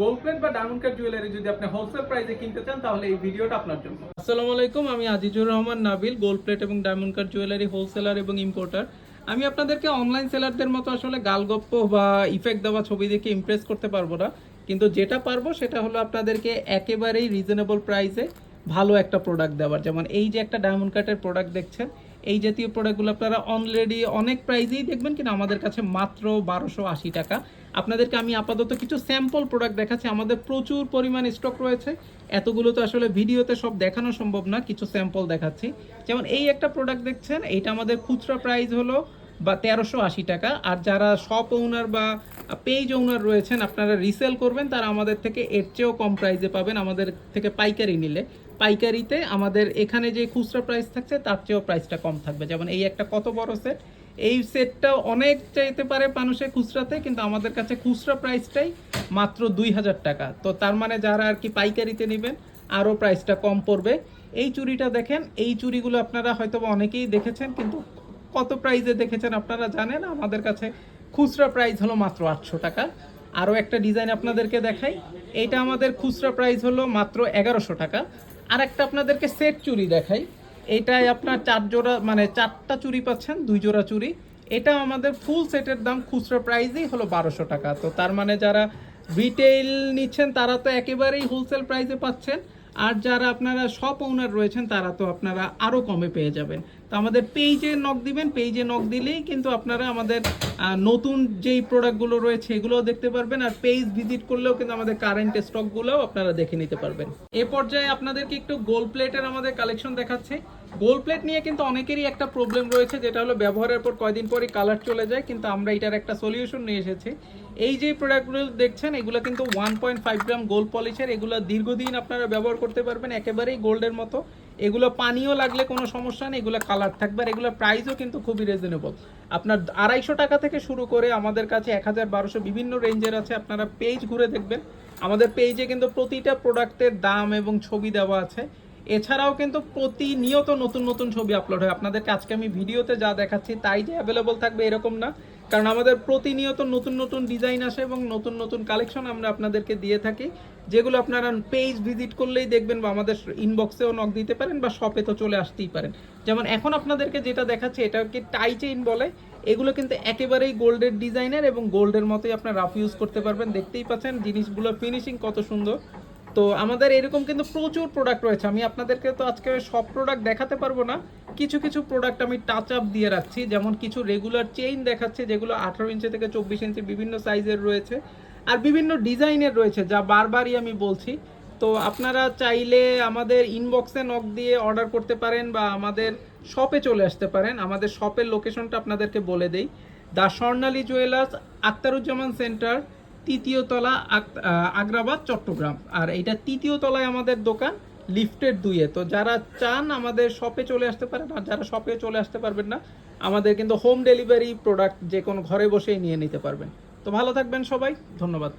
Gold plate বা diamond jewellery যদি আপনি হোলসেল প্রাইসে কিনতে চান, তাহলে এই ভিডিওটা আপনার জন্য। আসসালামু আলাইকুম, আমি আজিজুর রহমান নাবিল গোল্ড প্লেট এবং ডায়মন্ড কাট জুয়েলারি হোলসেলার এবং ইম্পোর্টার আমি আপনাদেরকে অনলাইন সেলারদের মতো আসলে গালগপ্প বা ইফেক্ট দেওয়া ছবি দেখে ইমপ্রেস করতে পারব না। কিন্তু যেটা পারব সেটা হলো আপনাদেরকে একেবারেই রিজনেবল প্রাইসে ভালো একটা প্রোডাক্ট দেওয়ার। যেমন এই যে একটা ডায়মন্ড কাটের প্রোডাক্ট দেখছেন এই জাতীয় প্রোডাক্টগুলো আপনারা অলরেডি অনেক প্রাইজেই দেখবেন কিন্তু আমাদের কাছে মাত্র বারোশো আশি টাকা। আপনাদেরকে আমি আপাতত কিছু স্যাম্পল প্রোডাক্ট দেখাচ্ছি। আমাদের প্রচুর পরিমাণ স্টক রয়েছে। এতগুলো তো আসলে ভিডিওতে সব দেখানো সম্ভব না, কিছু স্যাম্পল দেখাচ্ছি। যেমন এই একটা প্রোডাক্ট দেখছেন, এইটা আমাদের খুচরা প্রাইস হলো বা তেরোশো আশি টাকা। আর যারা শপ ওনার বা পেজ ওনার রয়েছেন, আপনারা রিসেল করবেন, তারা আমাদের থেকে এর চেয়েও কম প্রাইসে পাবেন, আমাদের থেকে পাইকারি নিলে। পাইকারিতে আমাদের এখানে যে খুচরা প্রাইস থাকছে, তার চেয়েও প্রাইসটা কম থাকবে। যেমন এই একটা কত বড় সেট এই সেটটা অনেক চাইতে পারে মানুষের খুচরাতে, কিন্তু আমাদের কাছে খুচরা প্রাইসটাই মাত্র দুই হাজার টাকা। তো তার মানে যারা আর কি পাইকারিতে নেবেন, আরও প্রাইসটা কম পড়বে। এই চুরিটা দেখেন, এই চুরিগুলো আপনারা হয়তো অনেকেই দেখেছেন, কিন্তু কত প্রাইজে দেখেছেন আপনারা জানেন? আমাদের কাছে খুচরা প্রাইস হলো মাত্র আটশো টাকা। আরও একটা ডিজাইন আপনাদেরকে দেখাই। এইটা আমাদের খুচরা প্রাইস হলো মাত্র এগারোশো টাকা। আর একটা আপনাদেরকে সেট চুরি দেখাই। এইটাই আপনার চার জোড়া মানে চারটা চুরি পাচ্ছেন, দুই জোড়া চুরি। এটা আমাদের ফুল সেটের দাম খুচরা প্রাইসই হলো বারোশো টাকা। তো তার মানে যারা রিটেইল নিচ্ছেন, তারা তো একেবারেই হোলসেল প্রাইসে পাচ্ছেন। আর যারা আপনারা শপ ওনার রয়েছেন, তারা তো আপনারা আরও কমে পেয়ে যাবেন। তো আমাদের পেইজে নক দিবেন পেইজে নক দিলেই কিন্তু আপনারা আমাদের নতুন যেই প্রোডাক্টগুলো রয়েছে, এগুলোও দেখতে পারবেন। আর পেইজ ভিজিট করলেও কিন্তু আমাদের কারেন্ট স্টকগুলোও আপনারা দেখে নিতে পারবেন। এ পর্যায়ে আপনাদেরকে একটু গোল্ড প্লেটের আমাদের কালেকশন দেখাচ্ছে। গোল্ড প্লেট নিয়ে কিন্তু অনেকেরই একটা প্রবলেম রয়েছে, যেটা হলো ব্যবহারের পর কয়দিন পরই কালার চলে যায়, কিন্তু আমরা এটার একটা সলিউশন নিয়ে এসেছি। এই যে প্রোডাক্টগুলো দেখছেন, এগুলো কিন্তু one point five gram gold পলিশের এগুলো দীর্ঘদিন আপনারা ব্যবহার করতে পারবেন, একেবারেই গোল্ডের মতো। এগুলো পানিও লাগলে কোনো সমস্যা নেই, এগুলো কালার থাকবে, আর এগুলোর প্রাইসও কিন্তু খুবই রিজনেবল আপনার আড়াইশো টাকা থেকে শুরু করে আমাদের কাছে এক হাজার বারোশো বিভিন্ন রেঞ্জের আছে, আপনারা পেজ ঘুরে দেখবেন। আমাদের পেজে কিন্তু প্রতিটা প্রোডাক্টের দাম এবং ছবি দেওয়া আছে। এছাড়াও কিন্তু প্রতিনিয়ত নতুন নতুন ছবি আপলোড হয়। আপনাদেরকে আজকে আমি ভিডিওতে যা দেখাচ্ছি তাই যে অ্যাভেলেবল থাকবে এরকম না। কারণ আমাদের প্রতিনিয়ত নতুন নতুন ডিজাইন আসে এবং নতুন নতুন কালেকশন আমরা আপনাদেরকে দিয়ে থাকি। যেগুলো আপনারা পেজ ভিজিট করলেই দেখবেন বা আমাদের ইনবক্সেও নক দিতে পারেন বা শপে তো চলে আসতেই পারেন। যেমন এখন আপনাদেরকে যেটা দেখাচ্ছে, এটাকে টাই চেইন বলে। এগুলো কিন্তু একেবারেই গোল্ডের ডিজাইনের এবং গোল্ডের মতোই আপনার রাফ ইউজ করতে পারবেন। দেখতেই পাচ্ছেন জিনিসগুলোর ফিনিশিং কত সুন্দর। তো আমাদের এরকম কিন্তু প্রচুর প্রোডাক্ট রয়েছে। আমি আপনাদেরকে তো আজকে সব প্রোডাক্ট দেখাতে পারব না। কিছু কিছু প্রোডাক্ট আমি টাচ আপ দিয়ে রাখছি। যেমন কিছু রেগুলার চেইন দেখাচ্ছে, যেগুলো আঠারো ইঞ্চি থেকে চব্বিশ ইঞ্চি বিভিন্ন সাইজের রয়েছে। আর বিভিন্ন ডিজাইনের রয়েছে, যা বারবারই আমি বলছি। তো আপনারা চাইলে আমাদের ইনবক্সে নক দিয়ে অর্ডার করতে পারেন বা আমাদের শপে চলে আসতে পারেন। আমাদের শপের লোকেশনটা আপনাদেরকে বলে দেই। The Swarnali jewellers Aktaruzzaman centre তৃতীয় তলা আগ্রাবাদ, চট্টগ্রাম। আর এইটা তৃতীয় তলায় আমাদের দোকান, লিফটের দুইয়ে। তো যারা চান আমাদের শপে চলে আসতে পারেন, আর যারা শপে চলে আসতে পারবেন না, আমাদের কিন্তু হোম ডেলিভারি প্রোডাক্ট যে কোনো ঘরে বসেই নিয়ে নিতে পারবেন। তো ভালো থাকবেন সবাই, ধন্যবাদ।